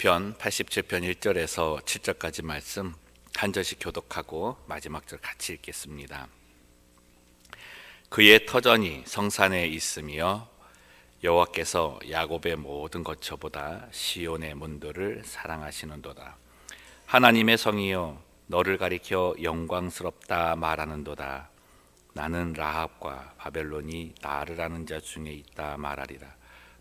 시편 87편 1절에서 7절까지 말씀 한 절씩 교독하고 마지막 절 같이 읽겠습니다. 그의 터전이 성산에 있으며 여호와께서 야곱의 모든 거처보다 시온의 문들을 사랑하시는도다. 하나님의 성이여 너를 가리켜 영광스럽다 말하는도다. 나는 라합과 바벨론이 나를 아는 자 중에 있다 말하리라.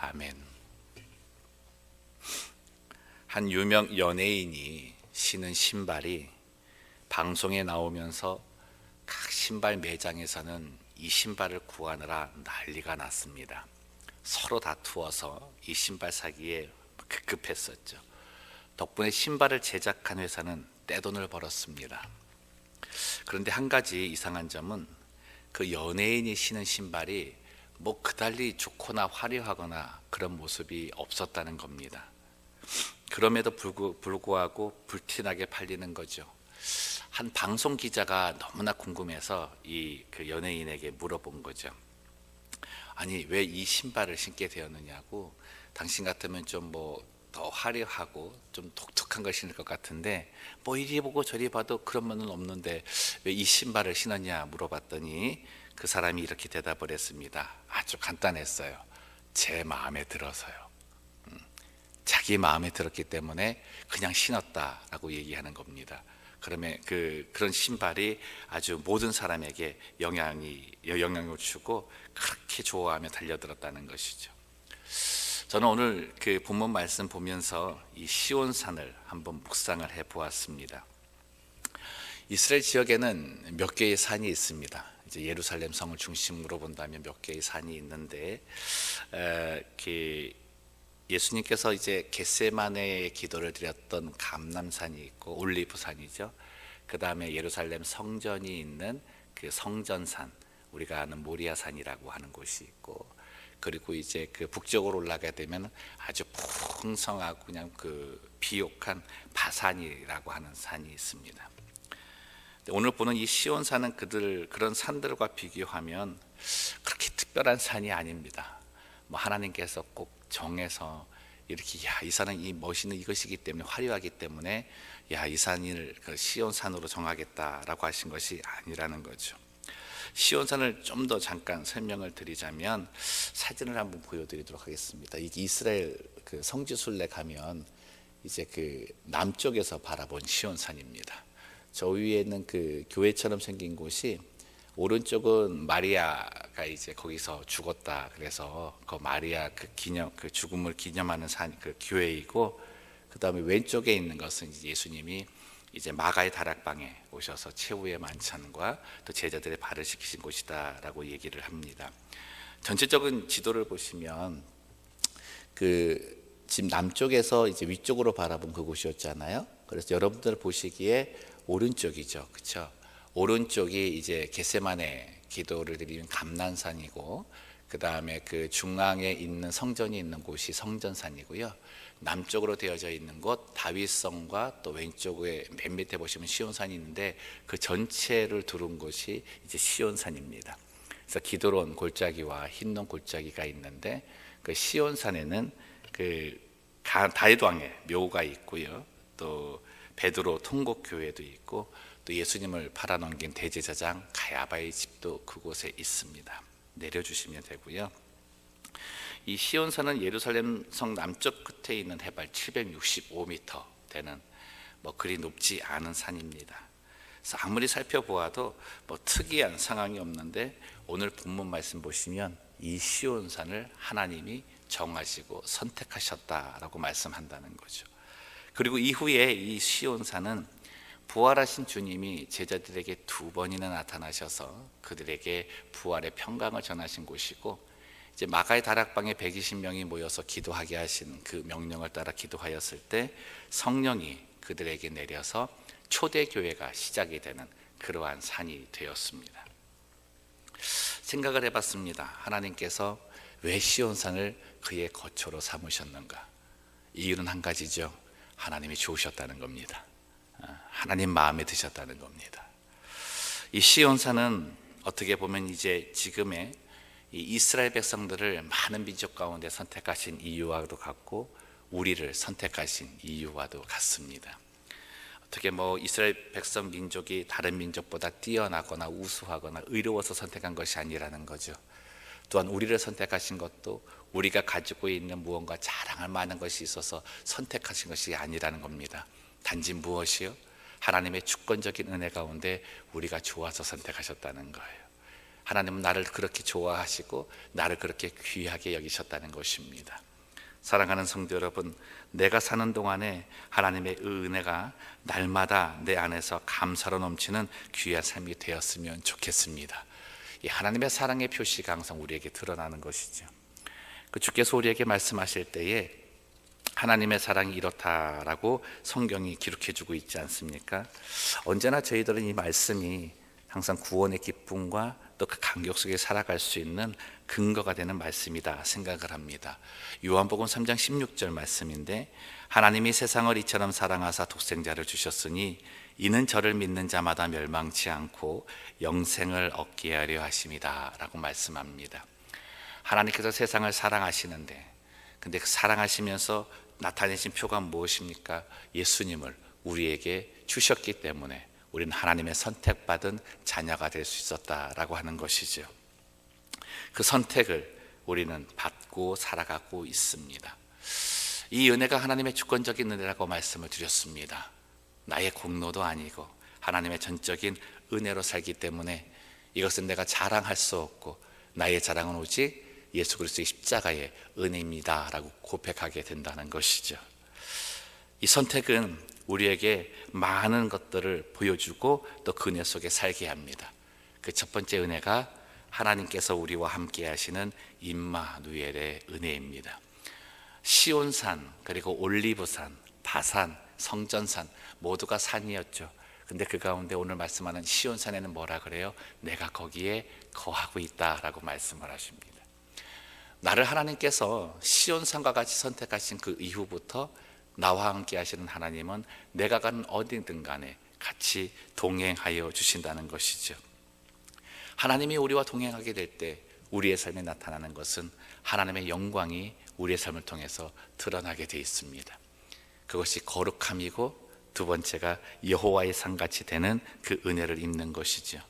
아멘. 한 유명 연예인이 신은 신발이 방송에 나오면서 각 신발 매장에서는 이 신발을 구하느라 난리가 났습니다. 서로 다투어서 이 신발 사기에 급급했었죠. 덕분에 신발을 제작한 회사는 떼돈을 벌었습니다. 그런데 한 가지 이상한 점은 그 연예인이 신은 신발이 뭐 그달리 좋거나 화려하거나 그런 모습이 없었다는 겁니다. 그럼에도 불구하고 불티나게 팔리는 거죠. 한 방송 기자가 너무나 궁금해서 이 그 연예인에게 물어본 거죠. 아니 왜 이 신발을 신게 되었느냐고 당신 같으면 좀 뭐 더 화려하고 좀 독특한 걸 신을 것 같은데 뭐 이리 보고 저리 봐도 그런 면은 없는데 왜 이 신발을 신었냐 물어봤더니 그 사람이 이렇게 대답을 했습니다. 아주 간단했어요. 제 마음에 들어서요. 음, 자기 마음에 들었기 때문에 그냥 신었다라고 얘기하는 겁니다. 그러면 그 그런 신발이 아주 모든 사람에게 영향이 영향을 주고 그렇게 좋아하며 달려들었다는 것이죠. 저는 오늘 그 본문 말씀 보면서 이 시온산을 한번 묵상을 해 보았습니다. 이스라엘 지역에는 몇 개의 산이 있습니다. 이제 예루살렘 성을 중심으로 본다면 몇 개의 산이 있는데 에, 그 예수님께서 이제 겟세마네의 기도를 드렸던 감남산이 있고 올리브산이죠. 그 다음에 예루살렘 성전이 있는 그 성전산 우리가 아는 모리아산이라고 하는 곳이 있고 그리고 이제 그 북쪽으로 올라가게 되면 아주 풍성하고 그냥 그 비옥한 바산이라고 하는 산이 있습니다. 오늘 보는 이 시온 산은 그들 그런 산들과 비교하면 그렇게 특별한 산이 아닙니다. 뭐 하나님께서 꼭 정해서 이렇게 야 이 산은 이 멋있는 이것이기 때문에 화려하기 때문에 야 이 산을 그 시온 산으로 정하겠다라고 하신 것이 아니라는 거죠. 시온산을 좀 더 잠깐 설명을 드리자면 사진을 한번 보여드리도록 하겠습니다. 이 이스라엘 그 성지순례 가면 이제 그 남쪽에서 바라본 시온산입니다. 저 위에는 그 교회처럼 생긴 곳이 오른쪽은 마리아가 이제 거기서 죽었다. 그래서 그 마리아 그 기념 그 죽음을 기념하는 산 그 교회이고 그다음에 왼쪽에 있는 것은 예수님이 이제 마가의 다락방에 오셔서 최후의 만찬과 또 제자들의 발을 씻기신 곳이다라고 얘기를 합니다. 전체적인 지도를 보시면 그 지금 남쪽에서 이제 위쪽으로 바라본 그곳이었잖아요. 그래서 여러분들 보시기에 오른쪽이죠, 그렇죠? 오른쪽이 이제 겟세만의 기도를 드리는 감난산이고 그 다음에 그 중앙에 있는 성전이 있는 곳이 성전산이고요. 남쪽으로 되어져 있는 곳 다윗성과 또 왼쪽에 맨 밑에 보시면 시온산이 있는데 그 전체를 두른 곳이 이제 시온산입니다. 그래서 기도론 골짜기와 흰동 골짜기가 있는데 그 시온산에는 그 다윗 왕의 묘가 있고요. 또 베드로 통곡 교회도 있고 또 예수님을 팔아넘긴 대제사장 가야바의 집도 그곳에 있습니다. 내려주시면 되고요. 이 시온산은 예루살렘 성 남쪽 끝에 있는 해발 765m 되는 뭐 그리 높지 않은 산입니다. 그래서 아무리 살펴보아도 뭐 특이한 상황이 없는데 오늘 본문 말씀 보시면 이 시온산을 하나님이 정하시고 선택하셨다라고 말씀한다는 거죠. 그리고 이후에 이 시온산은 부활하신 주님이 제자들에게 두 번이나 나타나셔서 그들에게 부활의 평강을 전하신 곳이고 이제 마가의 다락방에 120명이 모여서 기도하게 하신 그 명령을 따라 기도하였을 때 성령이 그들에게 내려서 초대 교회가 시작이 되는 그러한 산이 되었습니다. 생각을 해봤습니다. 하나님께서 왜 시온산을 그의 거처로 삼으셨는가? 이유는 한 가지죠. 하나님이 좋으셨다는 겁니다. 아, 하나님 마음에 드셨다는 겁니다. 이 시온산은 어떻게 보면 이제 지금의 이 이스라엘 백성들을 많은 민족 가운데 선택하신 이유와도 같고 우리를 선택하신 이유와도 같습니다. 어떻게 뭐 이스라엘 백성 민족이 다른 민족보다 뛰어나거나 우수하거나 의로워서 선택한 것이 아니라는 거죠. 또한 우리를 선택하신 것도 우리가 가지고 있는 무언가 자랑할 만한 것이 있어서 선택하신 것이 아니라는 겁니다. 단지 무엇이요? 하나님의 주권적인 은혜 가운데 우리가 좋아서 선택하셨다는 거예요. 하나님은 나를 그렇게 좋아하시고 나를 그렇게 귀하게 여기셨다는 것입니다. 사랑하는 성도 여러분, 내가 사는 동안에 하나님의 은혜가 날마다 내 안에서 감사로 넘치는 귀한 삶이 되었으면 좋겠습니다. 이 하나님의 사랑의 표시가 항상 우리에게 드러나는 것이죠. 그 주께서 우리에게 말씀하실 때에 하나님의 사랑이 이렇다라고 성경이 기록해 주고 있지 않습니까? 언제나 저희들은 이 말씀이 항상 구원의 기쁨과 또그 감격 속에 살아갈 수 있는 근거가 되는 말씀이다 생각을 합니다. 요한복음 3장 16절 말씀인데 하나님이 세상을 이처럼 사랑하사 독생자를 주셨으니 이는 저를 믿는 자마다 멸망치 않고 영생을 얻게 하려 하심이다라고 말씀합니다. 하나님께서 세상을 사랑하시는데 근데 그 사랑하시면서 나타내신 표가 무엇입니까? 예수님을 우리에게 주셨기 때문에 우리는 하나님의 선택받은 자녀가 될 수 있었다라고 하는 것이죠. 그 선택을 우리는 받고 살아가고 있습니다. 이 은혜가 하나님의 주권적인 은혜라고 말씀을 드렸습니다. 나의 공로도 아니고 하나님의 전적인 은혜로 살기 때문에 이것은 내가 자랑할 수 없고 나의 자랑은 오직 예수 그리스도의 십자가의 은혜입니다라고 고백하게 된다는 것이죠. 이 선택은 우리에게 많은 것들을 보여주고 또 그 은혜 속에 살게 합니다. 그 첫 번째 은혜가 하나님께서 우리와 함께 하시는 임마누엘의 은혜입니다. 시온산 그리고 올리브산, 바산, 성전산 모두가 산이었죠. 근데 그 가운데 오늘 말씀하는 시온산에는 뭐라 그래요? 내가 거기에 거하고 있다라고 말씀을 하십니다. 나를 하나님께서 시온산과 같이 선택하신 그 이후부터 나와 함께 하시는 하나님은 내가 가는 어디든 간에 같이 동행하여 주신다는 것이죠. 하나님이 우리와 동행하게 될 때 우리의 삶에 나타나는 것은 하나님의 영광이 우리의 삶을 통해서 드러나게 되 있습니다. 그것이 거룩함이고 두 번째가 여호와의 상같이 되는 그 은혜를 입는 것이죠.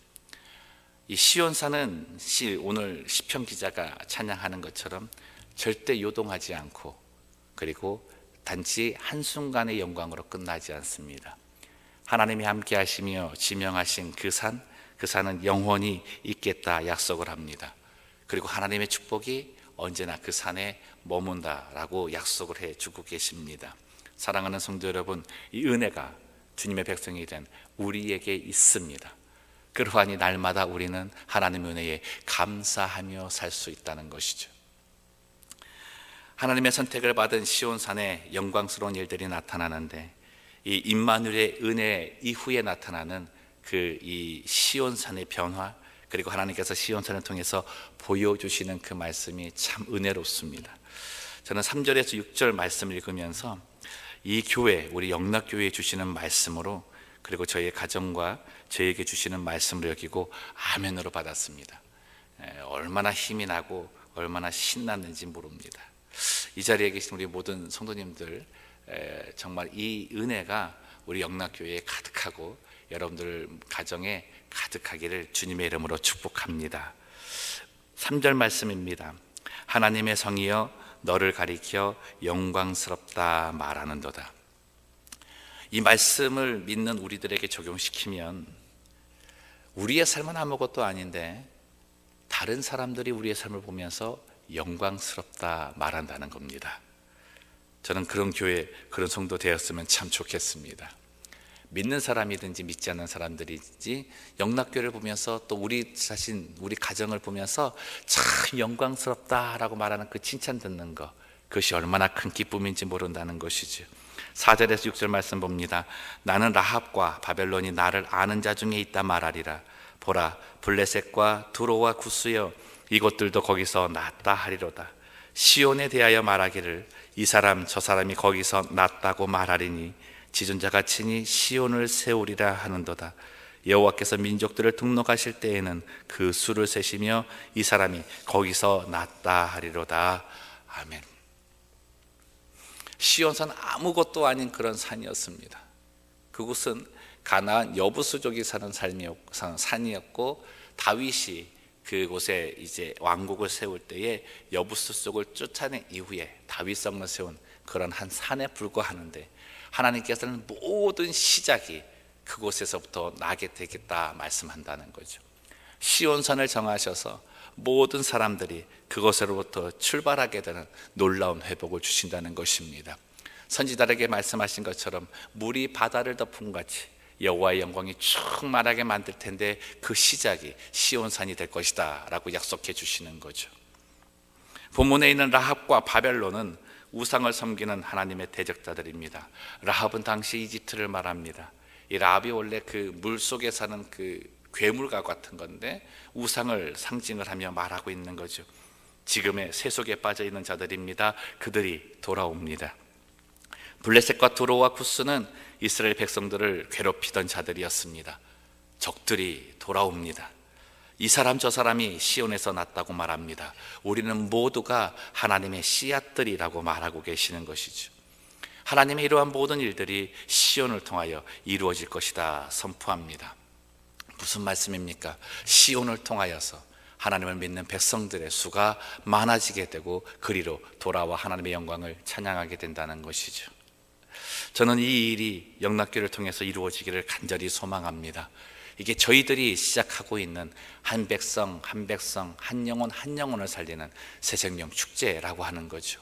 이 시온산은 오늘 시편 기자가 찬양하는 것처럼 절대 요동하지 않고 그리고 단지 한순간의 영광으로 끝나지 않습니다. 하나님이 함께 하시며 지명하신 그 산, 그 산은 영원히 있겠다 약속을 합니다. 그리고 하나님의 축복이 언제나 그 산에 머문다라고 약속을 해 주고 계십니다. 사랑하는 성도 여러분, 이 은혜가 주님의 백성이 된 우리에게 있습니다. 그러하니 날마다 우리는 하나님의 은혜에 감사하며 살 수 있다는 것이죠. 하나님의 선택을 받은 시온산에 영광스러운 일들이 나타나는데 이 임마누엘의 은혜 이후에 나타나는 그 이 시온산의 변화 그리고 하나님께서 시온산을 통해서 보여주시는 그 말씀이 참 은혜롭습니다. 저는 3절에서 6절 말씀을 읽으면서 이 교회 우리 영락교회에 주시는 말씀으로 그리고 저희의 가정과 저에게 주시는 말씀을 여기고 아멘으로 받았습니다. 얼마나 힘이 나고 얼마나 신났는지 모릅니다. 이 자리에 계신 우리 모든 성도님들 정말 이 은혜가 우리 영락교회에 가득하고 여러분들 가정에 가득하기를 주님의 이름으로 축복합니다. 3절 말씀입니다. 하나님의 성이여 너를 가리켜 영광스럽다 말하는도다. 이 말씀을 믿는 우리들에게 적용시키면 우리의 삶은 아무것도 아닌데 다른 사람들이 우리의 삶을 보면서 영광스럽다 말한다는 겁니다. 저는 그런 교회, 그런 성도 되었으면 참 좋겠습니다. 믿는 사람이든지 믿지 않는 사람들이든지 영락교를 보면서 또 우리 자신 우리 가정을 보면서 참 영광스럽다라고 말하는 그 칭찬 듣는 것 그것이 얼마나 큰 기쁨인지 모른다는 것이죠. 4절에서 6절 말씀 봅니다. 나는 라합과 바벨론이 나를 아는 자 중에 있다 말하리라. 보라 블레셋과 두로와 구스여 이것들도 거기서 났다 하리로다. 시온에 대하여 말하기를 이 사람 저 사람이 거기서 났다고 말하리니 지존자가 친히 시온을 세우리라 하는도다. 여호와께서 민족들을 등록하실 때에는 그 수를 세시며 이 사람이 거기서 났다 하리로다. 아멘. 시온산 아무것도 아닌 그런 산이었습니다. 그곳은 가나안 여부수족이 사는 산이었고 다윗이 그곳에 이제 왕국을 세울 때에 여부수 족을 쫓아낸 이후에 다윗 성을 세운 그런 한 산에 불과하는데 하나님께서는 모든 시작이 그곳에서부터 나게 되겠다 말씀한다는 거죠. 시온산을 정하셔서 모든 사람들이 그것으로부터 출발하게 되는 놀라운 회복을 주신다는 것입니다. 선지자에게 말씀하신 것처럼 물이 바다를 덮은 같이 여호와의 영광이 충만하게 만들 텐데 그 시작이 시온산이 될 것이다라고 약속해 주시는 거죠. 본문에 있는 라합과 바벨론은 우상을 섬기는 하나님의 대적자들입니다. 라합은 당시 이집트를 말합니다. 이 라합이 원래 그 물 속에 사는 그 괴물과 같은 건데 우상을 상징을 하며 말하고 있는 거죠. 지금의 새 속에 빠져 있는 자들입니다. 그들이 돌아옵니다. 블레셋과 두로와 쿠스는 이스라엘 백성들을 괴롭히던 자들이었습니다. 적들이 돌아옵니다. 이 사람 저 사람이 시온에서 났다고 말합니다. 우리는 모두가 하나님의 씨앗들이라고 말하고 계시는 것이죠. 하나님의 이러한 모든 일들이 시온을 통하여 이루어질 것이다 선포합니다. 무슨 말씀입니까? 시온을 통하여서 하나님을 믿는 백성들의 수가 많아지게 되고 그리로 돌아와 하나님의 영광을 찬양하게 된다는 것이죠. 저는 이 일이 영락교를 통해서 이루어지기를 간절히 소망합니다. 이게 저희들이 시작하고 있는 한 백성 한 백성 한 영혼 한 영혼을 살리는 새 생명 축제라고 하는 거죠.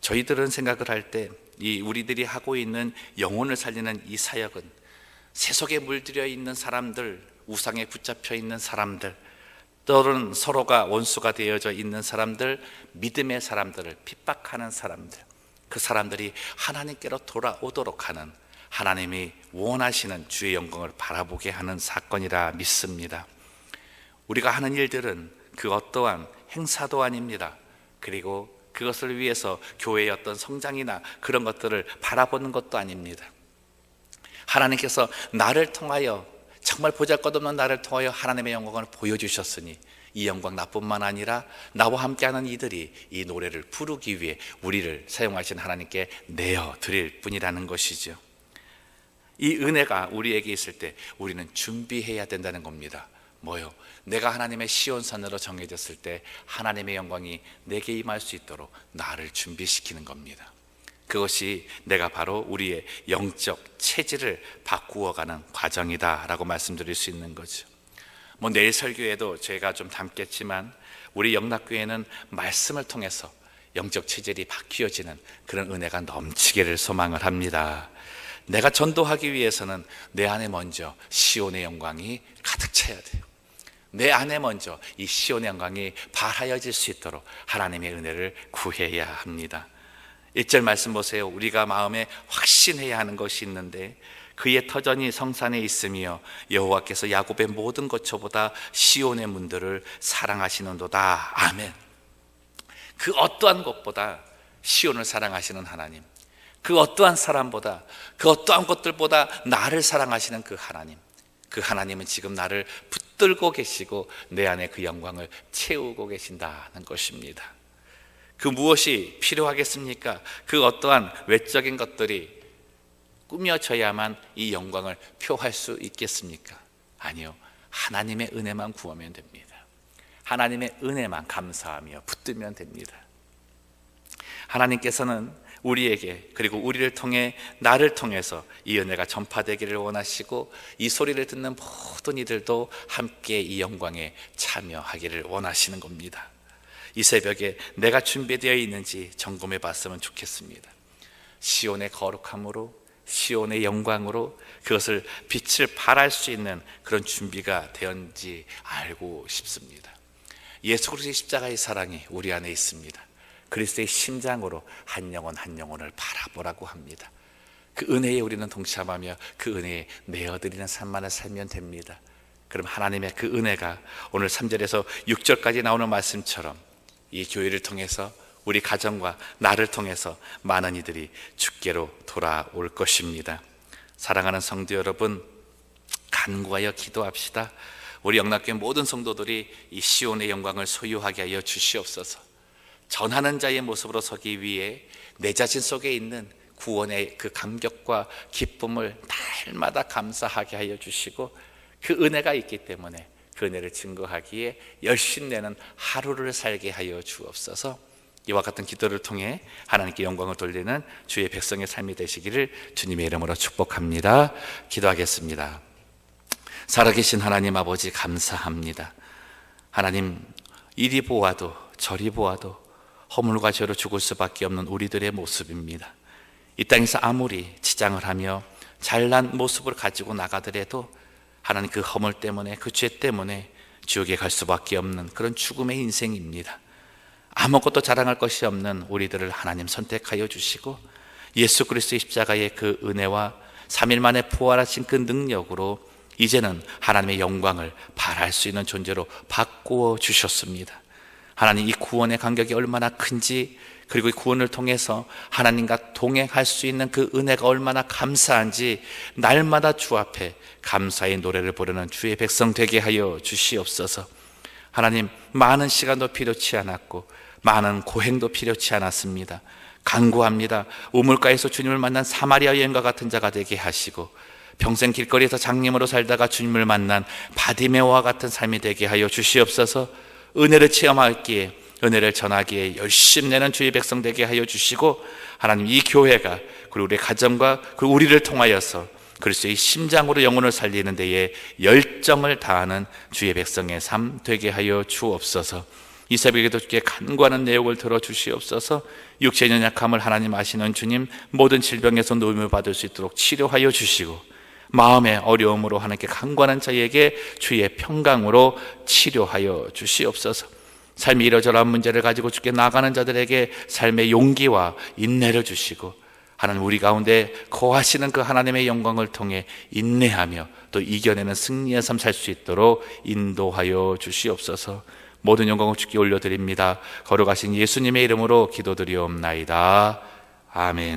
저희들은 생각을 할 때 이 우리들이 하고 있는 영혼을 살리는 이 사역은 세속에 물들여 있는 사람들, 우상에 붙잡혀 있는 사람들, 또는 서로가 원수가 되어져 있는 사람들, 믿음의 사람들을 핍박하는 사람들, 그 사람들이 하나님께로 돌아오도록 하는 하나님이 원하시는 주의 영광을 바라보게 하는 사건이라 믿습니다. 우리가 하는 일들은 그 어떠한 행사도 아닙니다. 그리고 그것을 위해서 교회의 어떤 성장이나 그런 것들을 바라보는 것도 아닙니다. 하나님께서 나를 통하여 정말 보잘것없는 나를 통하여 하나님의 영광을 보여주셨으니 이 영광 나뿐만 아니라 나와 함께하는 이들이 이 노래를 부르기 위해 우리를 사용하신 하나님께 내어 드릴 뿐이라는 것이죠. 이 은혜가 우리에게 있을 때 우리는 준비해야 된다는 겁니다. 뭐요? 내가 하나님의 시온산으로 정해졌을 때 하나님의 영광이 내게 임할 수 있도록 나를 준비시키는 겁니다. 그것이 내가 바로 우리의 영적 체질을 바꾸어가는 과정이다라고 말씀드릴 수 있는 거죠. 뭐 내일 설교에도 제가 좀 담겠지만 우리 영락교회는 말씀을 통해서 영적 체질이 바뀌어지는 그런 은혜가 넘치기를 소망을 합니다. 내가 전도하기 위해서는 내 안에 먼저 시온의 영광이 가득 차야 돼요. 내 안에 먼저 이 시온의 영광이 발하여질 수 있도록 하나님의 은혜를 구해야 합니다. 1절 말씀 보세요. 우리가 마음에 확신해야 하는 것이 있는데 그의 터전이 성산에 있으며 여호와께서 야곱의 모든 것처보다 시온의 문들을 사랑하시는도다. 아멘. 그 어떠한 것보다 시온을 사랑하시는 하나님. 그 어떠한 사람보다 그 어떠한 것들보다 나를 사랑하시는 그 하나님. 그 하나님은 지금 나를 붙들고 계시고 내 안에 그 영광을 채우고 계신다는 것입니다. 그 무엇이 필요하겠습니까? 그 어떠한 외적인 것들이 꾸며져야만 이 영광을 표할 수 있겠습니까? 아니요. 하나님의 은혜만 구하면 됩니다. 하나님의 은혜만 감사하며 붙들면 됩니다. 하나님께서는 우리에게 그리고 우리를 통해 나를 통해서 이 은혜가 전파되기를 원하시고 이 소리를 듣는 모든 이들도 함께 이 영광에 참여하기를 원하시는 겁니다. 이 새벽에 내가 준비되어 있는지 점검해 봤으면 좋겠습니다. 시온의 거룩함으로 시온의 영광으로 그것을 빛을 발할 수 있는 그런 준비가 되었는지 알고 싶습니다. 예수 그리스도의 십자가의 사랑이 우리 안에 있습니다. 그리스도의 심장으로 한 영혼 한 영혼을 바라보라고 합니다. 그 은혜에 우리는 동참하며 그 은혜에 내어드리는 삶만을 살면 됩니다. 그럼 하나님의 그 은혜가 오늘 3절에서 6절까지 나오는 말씀처럼 이 교회를 통해서 우리 가정과 나를 통해서 많은 이들이 주께로 돌아올 것입니다. 사랑하는 성도 여러분, 간구하여 기도합시다. 우리 영락교회 모든 성도들이 이 시온의 영광을 소유하게 하여 주시옵소서. 전하는 자의 모습으로 서기 위해 내 자신 속에 있는 구원의 그 감격과 기쁨을 날마다 감사하게 하여 주시고 그 은혜가 있기 때문에 그 은혜를 증거하기에 열심내는 하루를 살게 하여 주옵소서. 이와 같은 기도를 통해 하나님께 영광을 돌리는 주의 백성의 삶이 되시기를 주님의 이름으로 축복합니다. 기도하겠습니다. 살아계신 하나님 아버지 감사합니다. 하나님 이리 보아도 저리 보아도 허물과 죄로 죽을 수밖에 없는 우리들의 모습입니다. 이 땅에서 아무리 지장을 하며 잘난 모습을 가지고 나가더라도 하나님 그 허물 때문에 그 죄 때문에 지옥에 갈 수밖에 없는 그런 죽음의 인생입니다. 아무것도 자랑할 것이 없는 우리들을 하나님 선택하여 주시고 예수 그리스도의 십자가의 그 은혜와 3일 만에 부활하신 그 능력으로 이제는 하나님의 영광을 발할 수 있는 존재로 바꾸어 주셨습니다. 하나님 이 구원의 간격이 얼마나 큰지 그리고 이 구원을 통해서 하나님과 동행할 수 있는 그 은혜가 얼마나 감사한지 날마다 주 앞에 감사의 노래를 부르는 주의 백성 되게 하여 주시옵소서. 하나님 많은 시간도 필요치 않았고 많은 고행도 필요치 않았습니다. 간구합니다. 우물가에서 주님을 만난 사마리아 여인과 같은 자가 되게 하시고 평생 길거리에서 장님으로 살다가 주님을 만난 바디메오와 같은 삶이 되게 하여 주시옵소서. 은혜를 체험하기에 은혜를 전하기에 열심 내는 주의 백성 되게 하여 주시고 하나님 이 교회가 그리고 우리 가정과 그 우리를 통하여서 그리스도의 심장으로 영혼을 살리는 데에 열정을 다하는 주의 백성의 삶 되게 하여 주옵소서. 이 새벽에도 주께 간구하는 내용을 들어 주시옵소서. 육체의 연약함을 하나님 아시는 주님 모든 질병에서 노임을 받을 수 있도록 치료하여 주시고 마음의 어려움으로 하나님께 간구하는 자에게 주의 평강으로 치료하여 주시옵소서. 삶이 이러저러한 문제를 가지고 주께 나가는 자들에게 삶의 용기와 인내를 주시고 하나님 우리 가운데 거하시는 그 하나님의 영광을 통해 인내하며 또 이겨내는 승리의 삶 살 수 있도록 인도하여 주시옵소서. 모든 영광을 주께 올려드립니다. 걸어가신 예수님의 이름으로 기도드리옵나이다. 아멘.